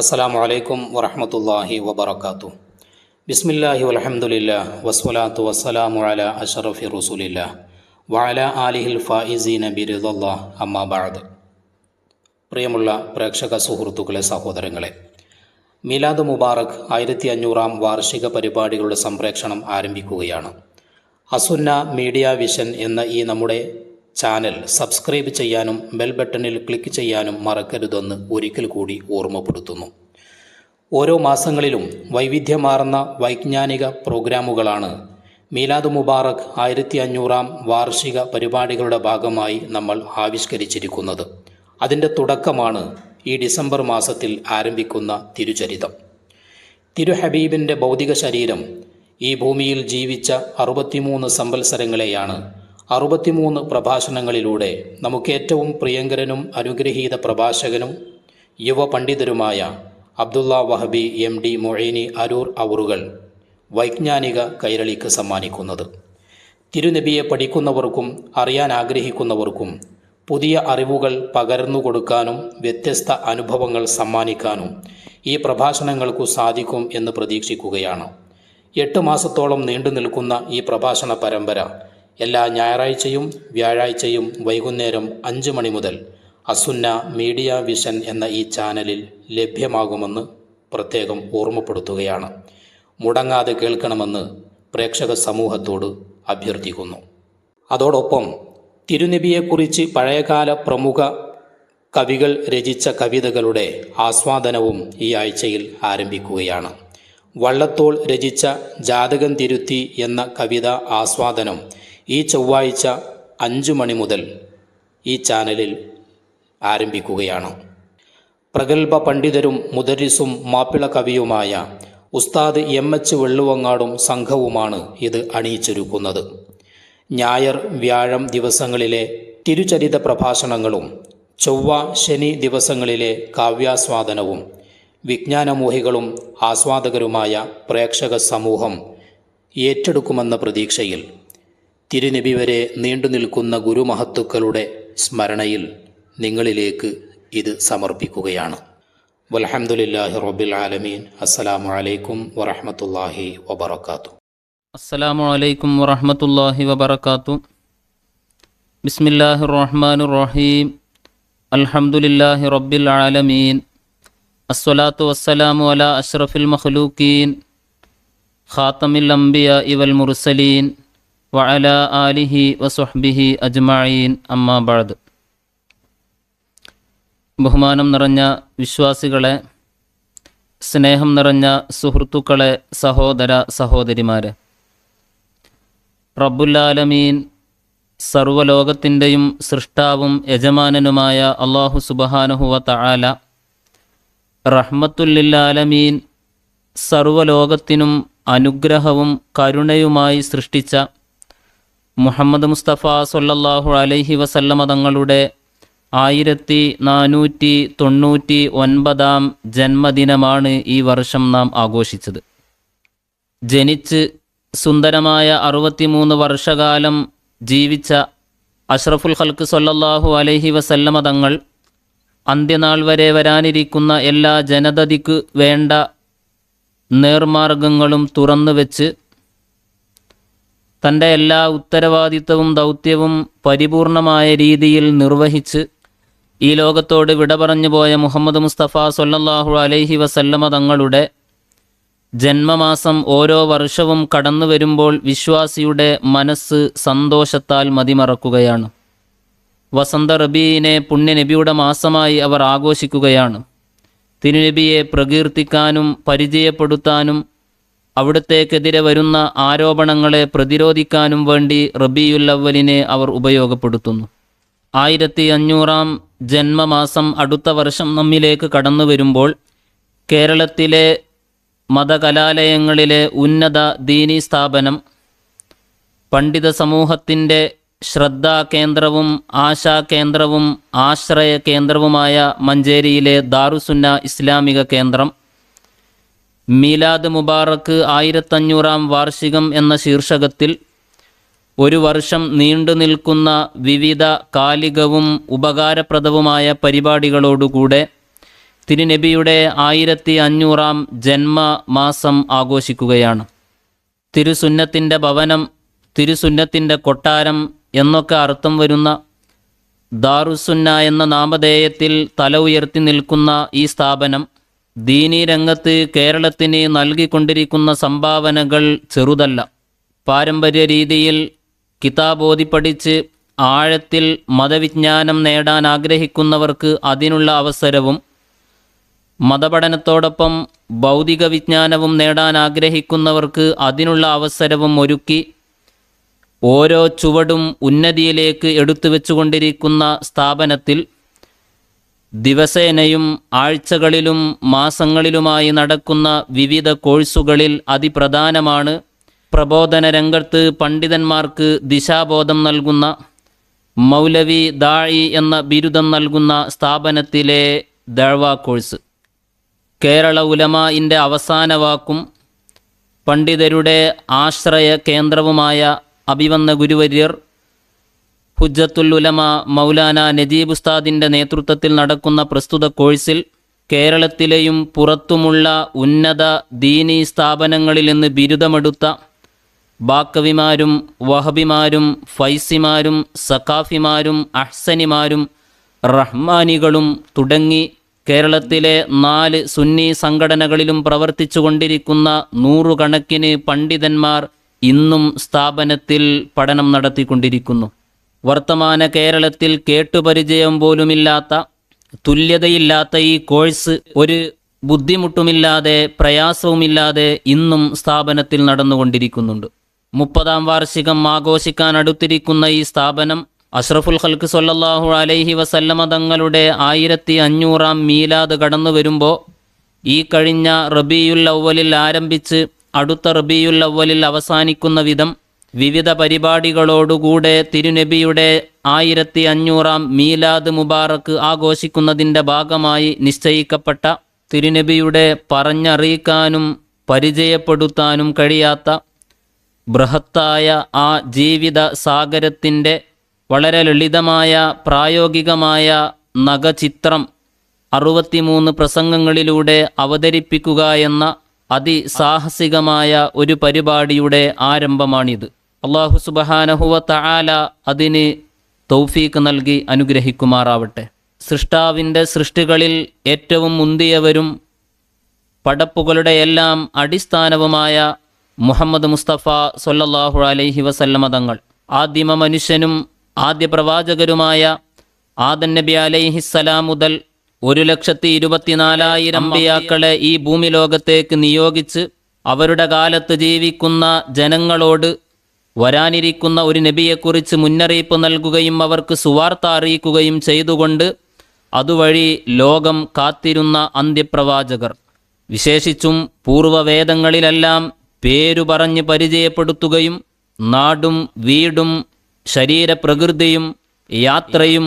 അസ്സലാമു വലൈക്കും വറഹമത്തല്ലാഹി വബർക്കാത്തു ബിസ്മില്ലാഹി വലഹമുല്ല വസ്വലാത്തു വസ്സലാമു അല അഷറഫി റസൂലില്ല വഅല ആലിഹിൽ ഫായിസീന ബിരുദല്ലാ അമ്മാ അമ്മാബാദ് പ്രിയമുള്ള പ്രേക്ഷക സുഹൃത്തുക്കളെ സഹോദരങ്ങളെ മിലാദ് മുബാറക് ആയിരത്തി അഞ്ഞൂറാം വാർഷിക പരിപാടികളുടെ സംപ്രേക്ഷണം ആരംഭിക്കുകയാണ്. അസുന്ന മീഡിയ വിഷൻ എന്ന ഈ നമ്മുടെ ചാനൽ സബ്സ്ക്രൈബ് ചെയ്യാനും ബെൽ ബട്ടണിൽ ക്ലിക്ക് ചെയ്യാനും മറക്കരുതെന്ന് ഒരിക്കൽ കൂടി ഓർമ്മപ്പെടുത്തുന്നു. ഓരോ മാസങ്ങളിലും വൈവിധ്യമാർന്ന വൈജ്ഞാനിക പ്രോഗ്രാമുകളാണ് മീലാദ് മുബാറക് ആയിരത്തി അഞ്ഞൂറാം വാർഷിക പരിപാടികളുടെ ഭാഗമായി നമ്മൾ ആവിഷ്കരിച്ചിരിക്കുന്നത്. അതിന്റെ തുടക്കമാണ് ഈ ഡിസംബർ മാസത്തിൽ ആരംഭിക്കുന്ന തിരുചരിതം. തിരു ഹബീബിന്റെ ഭൗതിക ശരീരം ഈ ഭൂമിയിൽ ജീവിച്ച അറുപത്തിമൂന്ന് സംവത്സരങ്ങളെയാണ് അറുപത്തിമൂന്ന് പ്രഭാഷണങ്ങളിലൂടെ നമുക്കേറ്റവും പ്രിയങ്കരനും അനുഗ്രഹീത പ്രഭാഷകനും യുവ പണ്ഡിതരുമായ അബ്ദുള്ള വഹബി എം ഡി മൊഴീനി അരൂർ അവറുകൾ വൈജ്ഞാനിക കൈരളിക്ക് സമ്മാനിക്കുന്നത്. തിരുനബിയെ പഠിക്കുന്നവർക്കും അറിയാൻ ആഗ്രഹിക്കുന്നവർക്കും പുതിയ അറിവുകൾ പകർന്നു കൊടുക്കാനും വ്യത്യസ്ത അനുഭവങ്ങൾ സമ്മാനിക്കാനും ഈ പ്രഭാഷണങ്ങൾക്കു സാധിക്കും എന്ന് പ്രതീക്ഷിക്കുകയാണ്. എട്ട് മാസത്തോളം നീണ്ടു നിൽക്കുന്ന ഈ പ്രഭാഷണ പരമ്പര എല്ലാ ഞായറാഴ്ചയും വ്യാഴാഴ്ചയും വൈകുന്നേരം അഞ്ച് മണി മുതൽ അസുന്ന മീഡിയ വിഷൻ എന്ന ഈ ചാനലിൽ ലഭ്യമാകുമെന്ന് പ്രത്യേകം ഓർമ്മപ്പെടുത്തുകയാണ്. മുടങ്ങാതെ കേൾക്കണമെന്ന് പ്രേക്ഷക സമൂഹത്തോട് അഭ്യർത്ഥിക്കുന്നു. അതോടൊപ്പം തിരുനബിയെക്കുറിച്ച് പഴയകാല പ്രമുഖ കവികൾ രചിച്ച കവിതകളുടെ ആസ്വാദനവും ഈ ആഴ്ചയിൽ ആരംഭിക്കുകയാണ്. വള്ളത്തോൾ രചിച്ച ജാതകം തിരുത്തി എന്ന കവിത ആസ്വാദനം ഈ ചൊവ്വാഴ്ച അഞ്ചു മണി മുതൽ ഈ ചാനലിൽ ആരംഭിക്കുകയാണ്. പ്രഗത്ഭ പണ്ഡിതരും മുദരിസും മാപ്പിള കവിയുമായ ഉസ്താദ് എം എച്ച് വെള്ളുവങ്ങാടും സംഘവുമാണ് ഇത് അണിയിച്ചൊരുക്കുന്നത്. ഞായർ വ്യാഴം ദിവസങ്ങളിലെ തിരുചരിത പ്രഭാഷണങ്ങളും ചൊവ്വ ശനി ദിവസങ്ങളിലെ കാവ്യാസ്വാദനവും വിജ്ഞാനമോഹികളും ആസ്വാദകരുമായ പ്രേക്ഷക സമൂഹം ഏറ്റെടുക്കുമെന്ന പ്രതീക്ഷയിൽ തിരുനബി വരെ നീണ്ടു നിൽക്കുന്ന ഗുരുമഹത്തുക്കളുടെ സ്മരണയിൽ നിങ്ങളിലേക്ക് ഇത് സമർപ്പിക്കുകയാണ്. വലഹമുല്ലാഹി റബ്ബിൽ ആലമീൻ. അസ്സലാമു അലൈക്കും വറഹമത്തല്ലാഹി വബർക്കാത്തു അസ്സലാമു അലൈക്കും വറഹ്മത്തുള്ളാഹി വബർക്കാത്തു ബിസ്മില്ലാഹി റഹ്മാൻ റഹീം. അൽഹംദുലില്ലാഹി റബ്ബിൽ ആലമീൻ. അസ്സലാത്തു വസ്സലാമു അലാ അഷ്റഫിൽ മഖ്ലൂക്കീൻ ഖാത്തമിൽ അംബിയ ഇവൽ മുർസലീൻ. വഅലാ ആലിഹി വസുഹ്ബിഹി അജ്മഈൻ അമ്മാ ബഅദ്. ബഹുമാനം നിറഞ്ഞ വിശ്വാസികളെ സ്നേഹം നിറഞ്ഞ സുഹൃത്തുക്കളെ സഹോദര സഹോദരിമാരെ. റബ്ബുല്ലാലമീൻ സർവലോകത്തിന്റെയും സൃഷ്ടാവും യജമാനനുമായ അള്ളാഹു സുബഹാനുഹുവ തആല റഹ്മത്തുല്ലില്ലാലമീൻ സർവലോകത്തിനും അനുഗ്രഹവും കരുണയുമായി സൃഷ്ടിച്ച മുഹമ്മദ് മുസ്തഫ സൊല്ലാഹു അലൈഹി വസല്ലമ തങ്ങളുടെ ആയിരത്തി നാനൂറ്റി തൊണ്ണൂറ്റി ഒൻപതാം ജന്മദിനമാണ് ഈ വർഷം നാം ആഘോഷിച്ചത്. ജനിച്ച് സുന്ദരമായ അറുപത്തിമൂന്ന് വർഷകാലം ജീവിച്ച അഷ്റഫുൽ ഖൽക്ക് സൊല്ലാഹു അലൈഹി വസല്ലമ തങ്ങൾ അന്ത്യനാൾ വരെ വരാനിരിക്കുന്ന എല്ലാ ജനതതിക്ക് വേണ്ട നേർമാർഗങ്ങളും തുറന്നു വെച്ച് തന്റെ എല്ലാ ഉത്തരവാദിത്തവും ദൗത്യവും പരിപൂർണമായ രീതിയിൽ നിർവഹിച്ച് ഈ ലോകത്തോട് വിട പറഞ്ഞു പോയ മുഹമ്മദ് മുസ്തഫ സൊല്ലാഹു അലൈഹി വസല്ലമ തങ്ങളുടെ ജന്മമാസം ഓരോ വർഷവും കടന്നു വരുമ്പോൾ വിശ്വാസിയുടെ മനസ്സ് സന്തോഷത്താൽ മതിമറക്കുകയാണ്. വസന്ത റബീനെ പുണ്യനബിയുടെ മാസമായി അവർ ആഘോഷിക്കുകയാണ്. തിരുനബിയെ പ്രകീർത്തിക്കാനും പരിചയപ്പെടുത്താനും അവിടത്തേക്കെതിരെ വരുന്ന ആരോപണങ്ങളെ പ്രതിരോധിക്കാനും വേണ്ടി റബിയുല്ലവലിനെ അവർ ഉപയോഗപ്പെടുത്തുന്നു. ആയിരത്തി അഞ്ഞൂറാം ജന്മമാസം അടുത്ത വർഷം നമ്മിലേക്ക് കടന്നു വരുമ്പോൾ കേരളത്തിലെ മതകലാലയങ്ങളിലെ ഉന്നത ദീനി സ്ഥാപനം പണ്ഡിത സമൂഹത്തിന്റെ ശ്രദ്ധാകേന്ദ്രവും ആശാകേന്ദ്രവും ആശ്രയ കേന്ദ്രവുമായ മഞ്ചേരിയിലെ ദാറുസുന്ന ഇസ്ലാമിക കേന്ദ്രം മീലാദ് മുബാറക്ക് ആയിരത്തഞ്ഞൂറാം വാർഷികം എന്ന ശീർഷകത്തിൽ ഒരു വർഷം നീണ്ടു നിൽക്കുന്ന വിവിധ കാലികവും ഉപകാരപ്രദവുമായ പരിപാടികളോടുകൂടെ തിരുനബിയുടെ ആയിരത്തി അഞ്ഞൂറാം ജന്മ മാസം ആഘോഷിക്കുകയാണ്. തിരുസുന്നത്തിന്റെ ഭവനം തിരുസുന്നത്തിന്റെ കൊട്ടാരം എന്നൊക്കെ അർത്ഥം വരുന്ന ദാറുസുന്ന എന്ന നാമധേയത്തിൽ തല ഉയർത്തി നിൽക്കുന്ന ഈ സ്ഥാപനം ദീനീ രംഗത്ത് കേരളത്തിന് നൽകിക്കൊണ്ടിരിക്കുന്ന സംഭാവനകൾ ചെറുതല്ല. പാരമ്പര്യ രീതിയിൽ കിതാബോധി പഠിച്ച് ആഴത്തിൽ മതവിജ്ഞാനം നേടാൻ ആഗ്രഹിക്കുന്നവർക്ക് അതിനുള്ള അവസരവും മതപഠനത്തോടൊപ്പം ഭൗതിക വിജ്ഞാനവും നേടാൻ ആഗ്രഹിക്കുന്നവർക്ക് അതിനുള്ള അവസരവും ഒരുക്കി ഓരോ ചുവടും ഉന്നതിയിലേക്ക് എടുത്തു വെച്ചുകൊണ്ടിരിക്കുന്ന സ്ഥാപനത്തിൽ ദിവസേനയും ആഴ്ചകളിലും മാസങ്ങളിലുമായി നടക്കുന്ന വിവിധ കോഴ്സുകളിൽ അതിപ്രധാനമാണ് പ്രബോധന രംഗത്ത് പണ്ഡിതന്മാർക്ക് ദിശാബോധം നൽകുന്ന മൗലവി ദാഴി എന്ന ബിരുദം നൽകുന്ന സ്ഥാപനത്തിലെ ദഴവ കോഴ്സ്. കേരള ഉലമായിന്റെ അവസാന വാക്കും പണ്ഡിതരുടെ ആശ്രയ കേന്ദ്രവുമായ അഭിവന്ന ഗുരുവര്യർ ഹുജ്ജത്തുൽ ഉലമ മൗലാന നജീബ് ഉസ്താദിന്റെ നേതൃത്വത്തിൽ നടക്കുന്ന പ്രസ്തുത കോഴ്സിൽ കേരളത്തിലെയും പുറത്തുമുള്ള ഉന്നത ദീനീ സ്ഥാപനങ്ങളിൽ നിന്ന് ബിരുദമെടുത്ത ബാക്കവിമാരും വഹബിമാരും ഫൈസിമാരും സഖാഫിമാരും അഹ്സനിമാരും റഹ്മാനികളും തുടങ്ങി കേരളത്തിലെ നാല് സുന്നി സംഘടനകളിലും പ്രവർത്തിച്ചു കൊണ്ടിരിക്കുന്ന നൂറുകണക്കിന് പണ്ഡിതന്മാർ ഇന്നും സ്ഥാപനത്തിൽ പഠനം നടത്തിക്കൊണ്ടിരിക്കുന്നു. വർത്തമാന കേരളത്തിൽ കേട്ടുപരിചയം പോലുമില്ലാത്ത തുല്യതയില്ലാത്ത ഈ കോഴ്സ് ഒരു ബുദ്ധിമുട്ടുമില്ലാതെ പ്രയാസവുമില്ലാതെ ഇന്നും സ്ഥാപനത്തിൽ നടന്നുകൊണ്ടിരിക്കുന്നുണ്ട്. മുപ്പതാം വാർഷികം ആഘോഷിക്കാൻ അടുത്തിരിക്കുന്ന ഈ സ്ഥാപനം അഷ്റഫുൽ ഖൽക്ക് സൊല്ലാഹു അലൈഹി വസല്ലമ തങ്ങളുടെ ആയിരത്തി അഞ്ഞൂറാം മീലാദ് കടന്നു വരുമ്പോൾ ഈ കഴിഞ്ഞ റബിയുൽ അവലിൽ ആരംഭിച്ച് അടുത്ത റബിയുൽ അവലിൽ അവസാനിക്കുന്ന വിധം വിവിധ പരിപാടികളോടുകൂടെ തിരുനബിയുടെ ആയിരത്തി അഞ്ഞൂറാം മീലാദ് മുബാറക്ക് ആഘോഷിക്കുന്നതിന്റെ ഭാഗമായി നിശ്ചയിക്കപ്പെട്ട തിരുനബിയുടെ പറഞ്ഞറിയിക്കാനും പരിചയപ്പെടുത്താനും കഴിയാത്ത ബൃഹത്തായ ആ ജീവിത സാഗരത്തിന്റെ വളരെ ലളിതമായ പ്രായോഗികമായ നഖചിത്രം അറുപത്തിമൂന്ന് പ്രസംഗങ്ങളിലൂടെ അവതരിപ്പിക്കുക എന്ന അതിസാഹസികമായ ഒരു പരിപാടിയുടെ ആരംഭമാണിത്. അള്ളാഹു സുബഹാനഹുവ തആല അതിന് തൗഫീക്ക് നൽകി അനുഗ്രഹിക്കുമാറാവട്ടെ. സൃഷ്ടാവിന്റെ സൃഷ്ടികളിൽ ഏറ്റവും മുന്തിയവരും പടപ്പുകളുടെ എല്ലാം അടിസ്ഥാനവുമായ മുഹമ്മദ് മുസ്തഫ സൊല്ലാഹു അലൈഹി വസല്ലമ തങ്ങൾ. ആദിമ മനുഷ്യനും ആദ്യ പ്രവാചകരുമായ ആദൻ നബി അലൈഹിസ്സലാം മുതൽ ഒരു ലക്ഷത്തി ഇരുപത്തിനാലായിരം അമ്പിയാക്കളെ ഈ ഭൂമി ലോകത്തേക്ക് നിയോഗിച്ച് അവരുടെ കാലത്ത് ജീവിക്കുന്ന ജനങ്ങളോട് വരാനിരിക്കുന്ന ഒരു നബിയെക്കുറിച്ച് മുന്നറിയിപ്പ് നൽകുകയും അവർക്ക് സുവാർത്ത അറിയിക്കുകയും ചെയ്തുകൊണ്ട് അതുവഴി ലോകം കാത്തിരുന്ന അന്ത്യപ്രവാചകർ. വിശേഷിച്ചും പൂർവവേദങ്ങളിലെല്ലാം പേരു പറഞ്ഞ് പരിചയപ്പെടുത്തുകയും നാടും വീടും ശരീരപ്രകൃതിയും യാത്രയും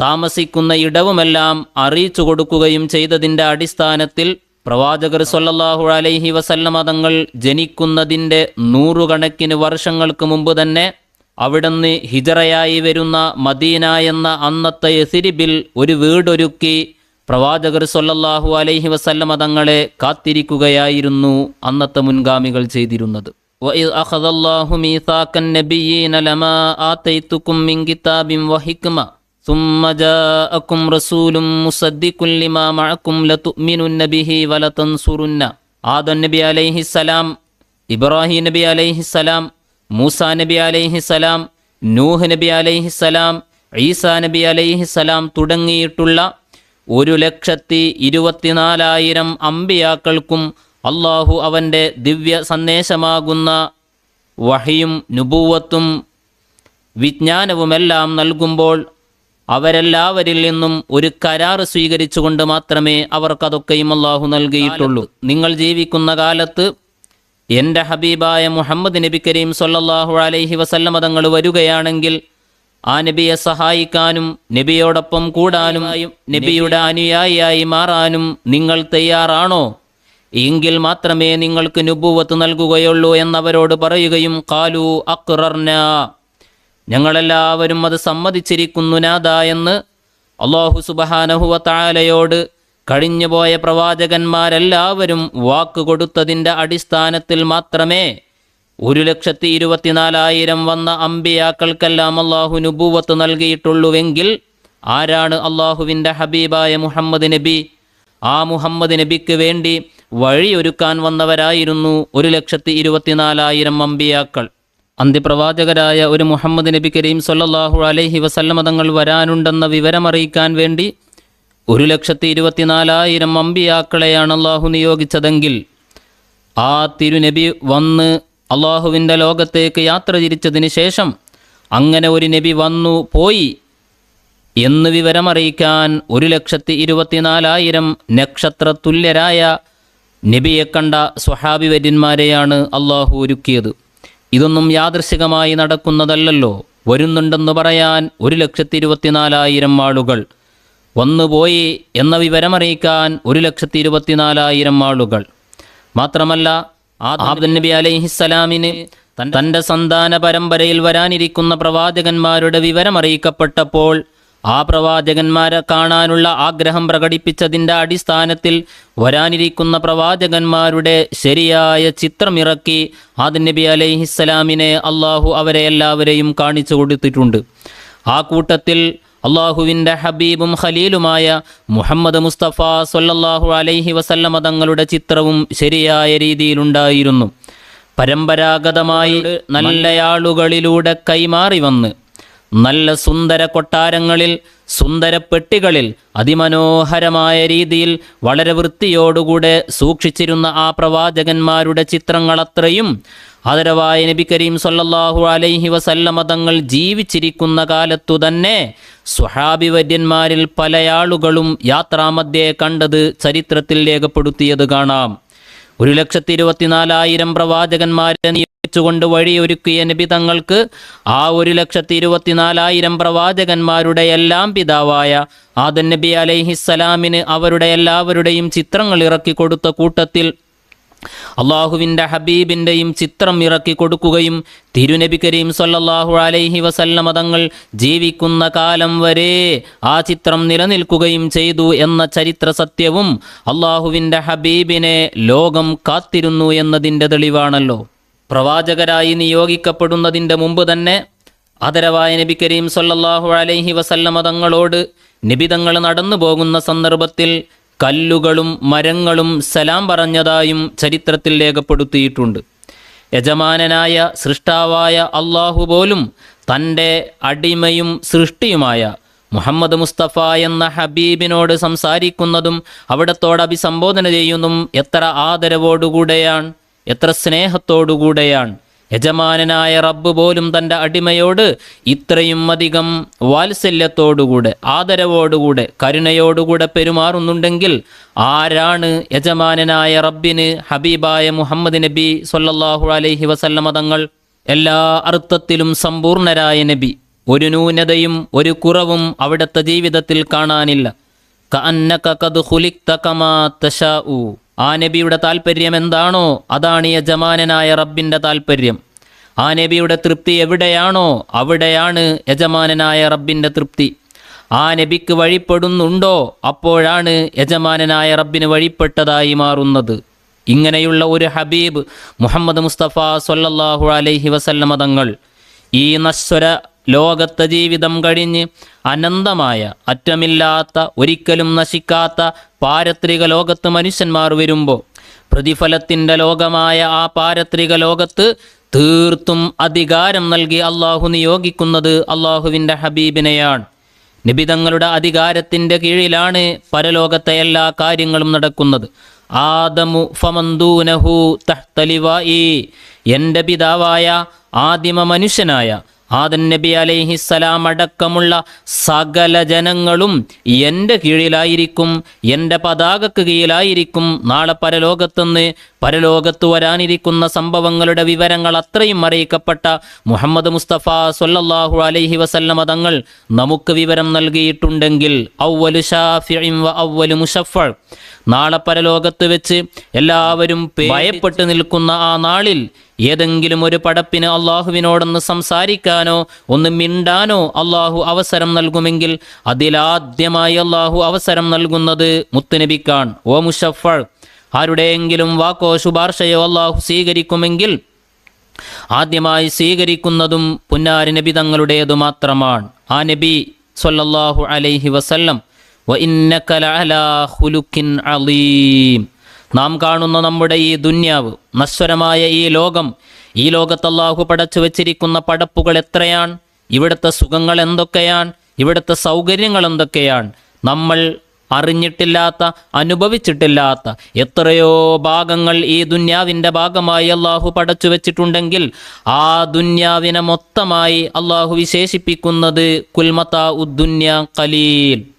താമസിക്കുന്ന ഇടവുമെല്ലാം അറിയിച്ചു കൊടുക്കുകയും ചെയ്തതിന്റെ അടിസ്ഥാനത്തിൽ പ്രവാചകർ സല്ലല്ലാഹു അലൈഹി വസല്ലമ തങ്ങൾ ജനിക്കുന്നതിൻ്റെ നൂറുകണക്കിന് വർഷങ്ങൾക്ക് മുമ്പ് തന്നെ അവിടുന്ന് ഹിജറയായി വരുന്ന മദീന എന്ന അന്നത്തെ എസിരിബിൽ ഒരു വീടൊരുക്കി പ്രവാചകർ സല്ലല്ലാഹു അലൈഹി വസല്ലമ തങ്ങളെ കാത്തിരിക്കുകയായിരുന്നു അന്നത്തെ മുൻഗാമികൾ ചെയ്തിരുന്നത് وَإِذْ أَخَذَ اللَّهُ مِيثَاقَ النَّبِيِّينَ لَمَا آتَيْتُكُم مِّن كِتَابٍ وَحِكْمَةٍ ثُمَّ جَاءَكُمْ رَسُولٌ مُصَدِّقٌ لِّمَا مَعَكُمْ لَتُؤْمِنُنَّ بِهِ وَلَتَنصُرُنَّ ആദം നബി അലൈഹിസ്സലാം ഇബ്രാഹിം നബി അലൈഹിസ്സലാം മൂസ നബി അലൈഹിസ്സലാം നൂഹ് നബി അലൈഹിസ്സലാം ഈസാ നബി അലൈഹിസ്സലാം തുടങ്ങിയിട്ടുള്ള ഒരു ലക്ഷത്തി ഇരുപത്തിനാലായിരം അമ്പിയാക്കൾക്കും അള്ളാഹു അവൻ്റെ ദിവ്യ സന്ദേശമാകുന്ന വഹിയും നുബൂവത്തും വിജ്ഞാനവുമെല്ലാം നൽകുമ്പോൾ അവരെല്ലാവരിൽ നിന്നും ഒരു കരാർ സ്വീകരിച്ചുകൊണ്ട് മാത്രമേ അവർക്കതൊക്കെയും അള്ളാഹു നൽകിയിട്ടുള്ളൂ. നിങ്ങൾ ജീവിക്കുന്ന കാലത്ത് എന്റെ ഹബീബായ മുഹമ്മദ് നബി കരീം സൊല്ലാഹു അലൈഹി വസല്ലമ തങ്ങൾ വരികയാണെങ്കിൽ ആ നബിയെ സഹായിക്കാനും നബിയോടൊപ്പം കൂടാനും നബിയുടെ അനുയായിയായി മാറാനും നിങ്ങൾ തയ്യാറാണോ? എങ്കിൽ മാത്രമേ നിങ്ങൾക്ക് നുബുവത്ത് നൽകുകയുള്ളൂ എന്നവരോട് പറയുകയും കാലു അക്റർന ഞങ്ങളെല്ലാവരും അത് സമ്മതിച്ചിരിക്കുന്നു നാദ എന്ന് അള്ളാഹു സുബഹാനഹുവ താലയോട് കഴിഞ്ഞുപോയ പ്രവാചകന്മാരെല്ലാവരും വാക്ക് കൊടുത്തതിന്റെ അടിസ്ഥാനത്തിൽ മാത്രമേ ഒരു ലക്ഷത്തി ഇരുപത്തിനാലായിരം വന്ന അമ്പിയാക്കൾക്കെല്ലാം അള്ളാഹു നുബൂവത്ത് നൽകിയിട്ടുള്ളുവെങ്കിൽ ആരാണ് അള്ളാഹുവിന്റെ ഹബീബായ മുഹമ്മദ് നബി? ആ മുഹമ്മദ് നബിക്ക് വേണ്ടി വഴിയൊരുക്കാൻ വന്നവരായിരുന്നു ഒരു ലക്ഷത്തി ഇരുപത്തിനാലായിരം അമ്പിയാക്കൾ. അന്ത്യപ്രവാചകരായ ഒരു മുഹമ്മദ് നബി കരീം സൊല്ലാഹു അലൈഹി വസല്ലമ തങ്ങൾ വരാനുണ്ടെന്ന വിവരമറിയിക്കാൻ വേണ്ടി ഒരു ലക്ഷത്തി ഇരുപത്തിനാലായിരം അമ്പിയാക്കളെയാണ് അള്ളാഹു നിയോഗിച്ചതെങ്കിൽ ആ തിരുനബി വന്ന് അള്ളാഹുവിന്റെ ലോകത്തേക്ക് യാത്ര തിരിച്ചതിന് ശേഷം അങ്ങനെ ഒരു നബി വന്നു പോയി എന്ന് വിവരമറിയിക്കാൻ ഒരു ലക്ഷത്തി ഇരുപത്തിനാലായിരം നക്ഷത്ര തുല്യരായ നബിയെ കണ്ട സ്വഹാബി വര്യന്മാരെയാണ് അള്ളാഹു ഒരുക്കിയത്. ഇതൊന്നും യാദൃശികമായി നടക്കുന്നതല്ലല്ലോ. വരുന്നുണ്ടെന്ന് പറയാൻ ഒരു ലക്ഷത്തി ഇരുപത്തിനാലായിരം ആളുകൾ. വന്നുപോയി എന്ന വിവരമറിയിക്കാൻ ഒരു ലക്ഷത്തി ഇരുപത്തിനാലായിരം ആളുകൾ. മാത്രമല്ല ആദം നബി അലൈഹിസ്സലാമിന് തന്റെ സന്താന പരമ്പരയിൽ വരാനിരിക്കുന്ന പ്രവാചകന്മാരുടെ വിവരമറിയിക്കപ്പെട്ടപ്പോൾ ആ പ്രവാചകന്മാരെ കാണാനുള്ള ആഗ്രഹം പ്രകടിപ്പിച്ചതിന്റെ അടിസ്ഥാനത്തിൽ വരാനിരിക്കുന്ന പ്രവാചകന്മാരുടെ ശരിയായ ചിത്രമിറക്കി ആദം നബി അലൈഹിസ്സലാമിനെ അള്ളാഹു അവരെ എല്ലാവരെയും കാണിച്ചു കൊടുത്തിട്ടുണ്ട്. ആ കൂട്ടത്തിൽ അള്ളാഹുവിന്റെ ഹബീബും ഖലീലുമായ മുഹമ്മദ് മുസ്തഫ സൊല്ലാഹു അലൈഹി വസല്ലമ തങ്ങളുടെ ചിത്രവും ശരിയായ രീതിയിലുണ്ടായിരുന്നു. പരമ്പരാഗതമായി നല്ലയാളുകളിലൂടെ കൈമാറി വന്ന് നല്ല സുന്ദര കൊട്ടാരങ്ങളിൽ സുന്ദര പെട്ടികളിൽ അതിമനോഹരമായ രീതിയിൽ വളരെ വൃത്തിയോടുകൂടെ സൂക്ഷിച്ചിരുന്ന ആ പ്രവാചകന്മാരുടെ ചിത്രങ്ങളത്രയും ആദരവായ നബി കരീം സൊല്ലാഹു അലൈഹി വസല്ലമ തങ്ങൾ ജീവിച്ചിരിക്കുന്ന കാലത്തു തന്നെ സ്വഹാബി വര്യന്മാരിൽ പല ആളുകളും യാത്രാമധ്യേ കണ്ടത് ചരിത്രത്തിൽ രേഖപ്പെടുത്തിയത് കാണാം. ഒരു ലക്ഷത്തി ഇരുപത്തിനാലായിരം പ്രവാചകന്മാരെ നിയോഗിച്ചുകൊണ്ട് വഴിയൊരുക്കിയ നബി തങ്ങൾക്ക് ആ ഒരു ലക്ഷത്തി ഇരുപത്തിനാലായിരം പ്രവാചകന്മാരുടെ എല്ലാം പിതാവായ ആദൻ നബി അലൈഹിസ്സലാമിന് അവരുടെ എല്ലാവരുടെയും ചിത്രങ്ങൾ ഇറക്കി കൊടുത്ത കൂട്ടത്തിൽ അള്ളാഹുവിന്റെ ഹബീബിന്റെയും ചിത്രം ഇറക്കി കൊടുക്കുകയും തിരുനബി കരീം സല്ലല്ലാഹു അലൈഹി വസല്ലമ തങ്ങൾ ജീവിക്കുന്ന കാലം വരെ ആ ചിത്രം നിലനിൽക്കുകയും ചെയ്തു എന്ന ചരിത്ര സത്യവും അള്ളാഹുവിന്റെ ഹബീബിനെ ലോകം കാത്തിരുന്നു എന്നതിന്റെ തെളിവാണല്ലോ. പ്രവാചകരായി നിയോഗിക്കപ്പെടുന്നതിന്റെ മുമ്പ് തന്നെ ആദരവായ നബി കരീം സല്ലല്ലാഹു അലൈഹി വസല്ലമ തങ്ങളോട് നിബിതങ്ങൾ നടന്നു പോകുന്ന സന്ദർഭത്തിൽ കല്ലുകളും മരങ്ങളും സലാം പറഞ്ഞതായും ചരിത്രത്തിൽ രേഖപ്പെടുത്തിയിട്ടുണ്ട്. യജമാനനായ സൃഷ്ടാവായ അള്ളാഹു പോലും തന്റെ അടിമയും സൃഷ്ടിയുമായ മുഹമ്മദ് മുസ്തഫ എന്ന ഹബീബിനോട് സംസാരിക്കുന്നതും അവിടത്തോട് അഭിസംബോധന ചെയ്യുന്നതും എത്ര ആദരവോടുകൂടെയാണ് എത്ര സ്നേഹത്തോടുകൂടെയാണ്. യജമാനനായ റബ്ബ് പോലും തന്റെ അടിമയോട് ഇത്രയും അധികം വാത്സല്യത്തോടുകൂടെ ആദരവോടുകൂടെ കരുണയോടുകൂടെ പെരുമാറുന്നുണ്ടെങ്കിൽ ആരാണ് യജമാനനായ റബ്ബിന് ഹബീബായ മുഹമ്മദ് നബി സൊല്ലാഹു അലൈഹി വസല്ലമ തങ്ങൾ? എല്ലാ അർത്ഥത്തിലും സമ്പൂർണരായ നബി. ഒരു ന്യൂനതയും ഒരു കുറവും അവിടുത്തെ ജീവിതത്തിൽ കാണാനില്ല. കഅന്നക ഖദ് ഖുലിഖ്ത കമാ തശാഉ ആ നബിയുടെ താല്പര്യം എന്താണോ അതാണ് യജമാനനായ റബ്ബിന്റെ താല്പര്യം ആ നബിയുടെ തൃപ്തി എവിടെയാണോ അവിടെയാണ് യജമാനനായ റബ്ബിന്റെ തൃപ്തി. ആ നബിക്ക് വഴിപ്പെടുന്നുണ്ടോ അപ്പോഴാണ് യജമാനനായ റബ്ബിന് വഴിപ്പെട്ടതായി മാറുന്നത്. ഇങ്ങനെയുള്ള ഒരു ഹബീബ് മുഹമ്മദ് മുസ്തഫ സൊല്ലാഹു അലൈഹി വസല്ലമ തങ്ങൾ ഈ നശ്വര ലോകത്തെ ജീവിതം കഴിഞ്ഞ് അനന്തമായ അറ്റമില്ലാത്ത ഒരിക്കലും നശിക്കാത്ത പാരത്രിക ലോകത്ത് മനുഷ്യന്മാർ വരുമ്പോൾ പ്രതിഫലത്തിന്റെ ലോകമായ ആ പാരത്രിക ലോകത്ത് തീർത്തും അധികാരം നൽകി അള്ളാഹു നിയോഗിക്കുന്നത് അള്ളാഹുവിന്റെ ഹബീബിനെയാണ്. നിബിതങ്ങളുടെ അധികാരത്തിന്റെ കീഴിലാണ് പരലോകത്തെ എല്ലാ കാര്യങ്ങളും നടക്കുന്നത്. ആദമു ഫമന്തൂനഹു തഹ്തലിവായി എന്റെ പിതാവായ ആദിമ മനുഷ്യനായ ആദൻ നബി അലൈഹിസ്സലാം അടക്കമുള്ള സകല ജനങ്ങളും എന്റെ കീഴിലായിരിക്കും എന്റെ പതാകക്ക് കീഴിലായിരിക്കും. നാളെ പരലോകത്തുനിന്ന് പരലോകത്ത് വരാനിരിക്കുന്ന സംഭവങ്ങളുടെ വിവരങ്ങൾ അത്രയും അറിയിക്കപ്പെട്ട മുഹമ്മദ് മുസ്തഫ സൊല്ലാഹു അലൈഹി വസല്ലമ തങ്ങൾ നമുക്ക് വിവരം നൽകിയിട്ടുണ്ടെങ്കിൽ ഔവലു ഷാഫിഇൻ വ ഔവലു മുഷഫർ നാളെ പരലോകത്ത് വെച്ച് എല്ലാവരും ഭയപ്പെട്ടു നിൽക്കുന്ന ആ നാളിൽ ഏതെങ്കിലും ഒരു പടപ്പിന് അള്ളാഹുവിനോടൊന്ന് സംസാരിക്കാനോ ഒന്ന് മിണ്ടാനോ അള്ളാഹു അവസരം നൽകുമെങ്കിൽ അതിലാദ്യമായി അള്ളാഹു അവസരം നൽകുന്നത് മുത്തുനബിക്കാണ്. ഓ മുഷഫൾ ആരുടെയെങ്കിലും വാക്കോ ശുപാർശയോ അള്ളാഹു സ്വീകരിക്കുമെങ്കിൽ ആദ്യമായി സ്വീകരിക്കുന്നതും പുന്നാരി നബി തങ്ങളുടേതു മാത്രമാണ്. ആ നബി സൊല്ലാഹു അലൈഹി വസല്ലം വ ഇന്നക ലഅലാ ഖുലുഖിൻ അളീം നാം കാണുന്ന നമ്മുടെ ഈ ദുന്യാവ് നശ്വരമായ ഈ ലോകം ഈ ലോകത്ത് അല്ലാഹു പടച്ചു വച്ചിരിക്കുന്ന പടപ്പുകൾ എത്രയാണ്? ഇവിടുത്തെ സുഖങ്ങൾ എന്തൊക്കെയാണ്? ഇവിടുത്തെ സൗകര്യങ്ങൾ എന്തൊക്കെയാണ്? നമ്മൾ അറിഞ്ഞിട്ടില്ലാത്ത അനുഭവിച്ചിട്ടില്ലാത്ത എത്രയോ ഭാഗങ്ങൾ ഈ ദുന്യാവിന്റെ ഭാഗമായി അള്ളാഹു പടച്ചു വെച്ചിട്ടുണ്ടെങ്കിൽ ആ ദുന്യാവിനെ മൊത്തമായി അള്ളാഹു വിശേഷിപ്പിക്കുന്നത് കുൽമത്ത ഉദ്ദുന്യ കലീൽ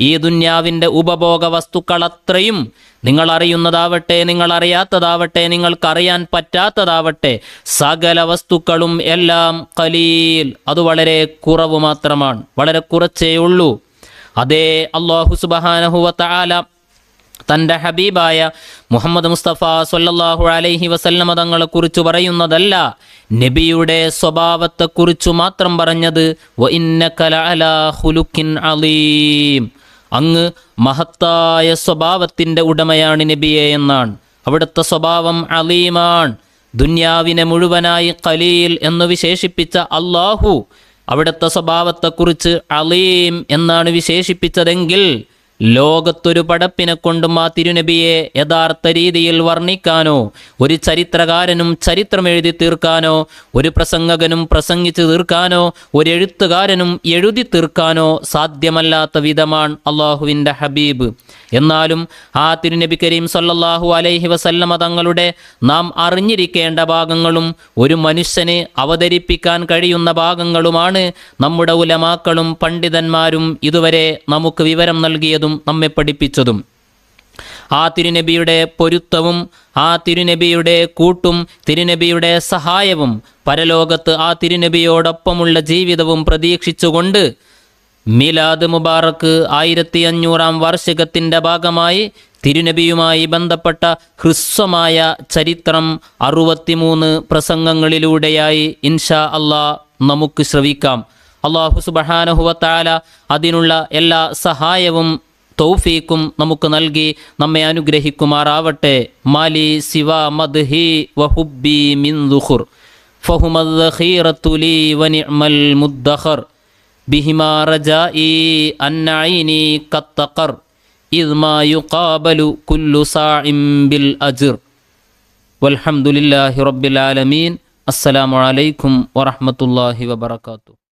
ഈ ദുന്യാവിന്റെ ഉപഭോഗ വസ്തുക്കൾ അത്രയും നിങ്ങൾ അറിയുന്നതാവട്ടെ നിങ്ങൾ അറിയാത്തതാവട്ടെ നിങ്ങൾക്കറിയാൻ പറ്റാത്തതാവട്ടെ സകല വസ്തുക്കളും എല്ലാം കലീൽ അത് വളരെ കുറവ് മാത്രമാണ് വളരെ കുറച്ചേ ഉള്ളൂ. അതേ അള്ളാഹു സുബഹാനഹുവത്ത ആല തന്റെ ഹബീബായ മുഹമ്മദ് മുസ്തഫ സൊല്ലാഹു അലൈഹി വസല്ലമ തങ്ങളെ കുറിച്ച് പറയുന്നതല്ല നബിയുടെ സ്വഭാവത്തെക്കുറിച്ചു മാത്രം പറഞ്ഞത് വ ഇന്നക ലഅലാ ഖുലുഖിൻ അലീം. അങ്ങ് മഹത്തായ സ്വഭാവത്തിന്റെ ഉടമയാണ് നബിയെ എന്നാണ്. അവിടുത്തെ സ്വഭാവം അലീമാണ്. ദുന്യാവിനെ മുഴുവനായി കലീൽ എന്ന് വിശേഷിപ്പിച്ച അള്ളാഹു അവിടുത്തെ സ്വഭാവത്തെക്കുറിച്ച് അലീം എന്നാണ് വിശേഷിപ്പിച്ചതെങ്കിൽ ലോകത്തൊരു പടപ്പിനെ കൊണ്ടും ആ തിരുനബിയെ യഥാർത്ഥ രീതിയിൽ വർണിക്കാനോ ഒരു ചരിത്രകാരനും ചരിത്രം എഴുതി തീർക്കാനോ ഒരു പ്രസംഗകനും പ്രസംഗിച്ചു തീർക്കാനോ ഒരു എഴുത്തുകാരനും എഴുതി തീർക്കാനോ സാധ്യമല്ലാത്ത വിധമാണ് അള്ളാഹുവിന്റെ ഹബീബ്. എന്നാലും ആ തിരുനബി കരീം സല്ലാഹു അലൈഹി വസല്ലമ തങ്ങളുടെ നാം അറിഞ്ഞിരിക്കേണ്ട ഭാഗങ്ങളും ഒരു മനുഷ്യനെ അവതരിപ്പിക്കാൻ കഴിയുന്ന ഭാഗങ്ങളുമാണ് നമ്മുടെ ഉലമാക്കളും പണ്ഡിതന്മാരും ഇതുവരെ നമുക്ക് വിവരം നൽകിയതും നമ്മെ പഠിപ്പിച്ചതും. ആ തിരുനബിയുടെ പൊരുത്തവും ആ തിരുനബിയുടെ കൂട്ടും തിരുനബിയുടെ സഹായവും പരലോകത്ത് ആ തിരുനബിയോടൊപ്പമുള്ള ജീവിതവും പ്രതീക്ഷിച്ചുകൊണ്ട് മിലാദ് മുബാറക്ക് ആയിരത്തി അഞ്ഞൂറാം വാർഷികത്തിന്റെ ഭാഗമായി തിരുനബിയുമായി ബന്ധപ്പെട്ട ഹ്രസ്വമായ ചരിത്രം അറുപത്തിമൂന്ന് പ്രസംഗങ്ങളിലൂടെയായി ഇൻഷാ അള്ളാ നമുക്ക് ശ്രവിക്കാം. അള്ളാഹു സുബഹാനഹുവത്താല അതിനുള്ള എല്ലാ സഹായവും തൗഫീക്കും നമുക്ക് നൽകി നമ്മെ അനുഗ്രഹിക്കുമാറാവട്ടെ. മാലി സിവ മദ്ഹി വഹുബി മിൻ ദുഹുർ ഫഹുമദ് ഖീറത്തുലി വനിഅ്മൽ മുദ്ദഖർ. ബിഹിമാ റജാഇ അന്നഈനി കത്തഖർ. ഇദ്മാ യുഖാബലു കുല്ലു സാഇം ബിൽ അജ്ർ. വൽഹംദുലില്ലാഹി റബ്ബിൽ ആലമീൻ. അസ്സലാമു അലൈക്കും വറഹ്മത്തുള്ളാഹി വബറകാതുഹു.